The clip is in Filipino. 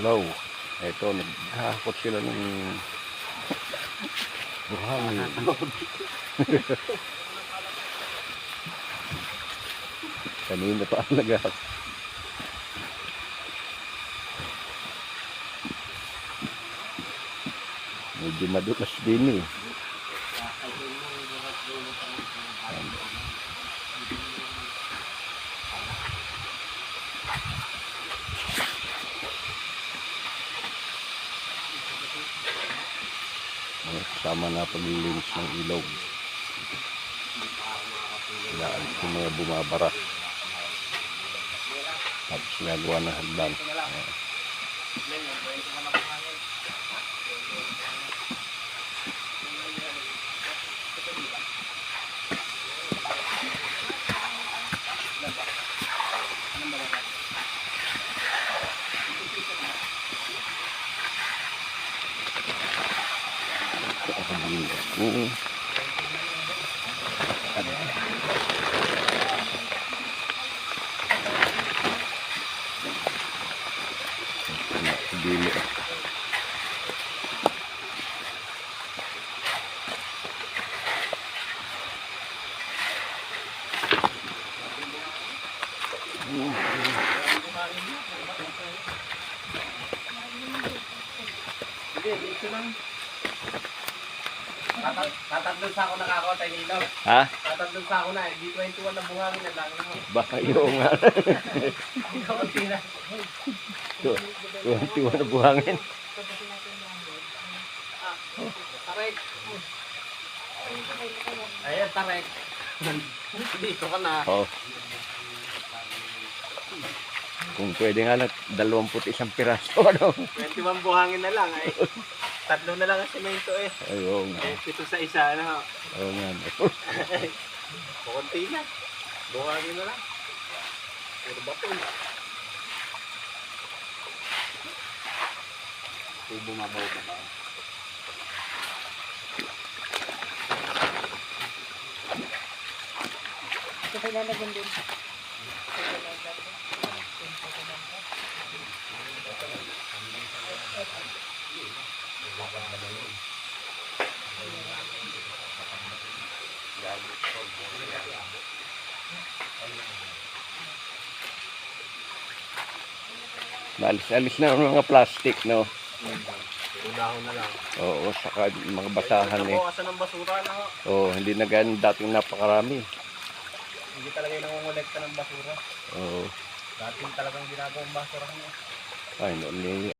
Hello. Ito, naghahakot sila ng buhangin. Kanina pa ang naghahakot. Medyo madulas din eh. Kasama na paglilinis ng ilog. Ilaan yung mga bumabara. Tapos nagawa ng hagdan. Ayan. Mm. Dili. Hindi, dito lang. Tatat tatatlo sa ako nakakaw tayo nilo. Ha? Tatatlo sa ako na, eh. D21 na buhangin na lang. Baka yung nga. Ikaw ang tira. Tuwan-tuwa na buhangin. Tarek. Ayan, tarek. Dito ka na. Oo. Kung pwede nga lang, dalawamput isang piraso. Ano? 21 buhangin na lang. Ay, tatlo na lang ang semento eh. Ayun nga. Eh, pito sa isa. Ano? Oo nga. Kunti na. Buhangin na lang. Puro bato. Ito bumabaw na ba? Ito lalagyan din. Naalis-alis na ang mga plastic, no? Unahon na lang. Oo, saka mga basahan eh. Nabawasan ng basura na ho. Oo, hindi na ganun dating napakarami. Hindi talaga yung nangongolekta ng basura. Oo. Dating talagang ginagawang basura niya. Ay, noon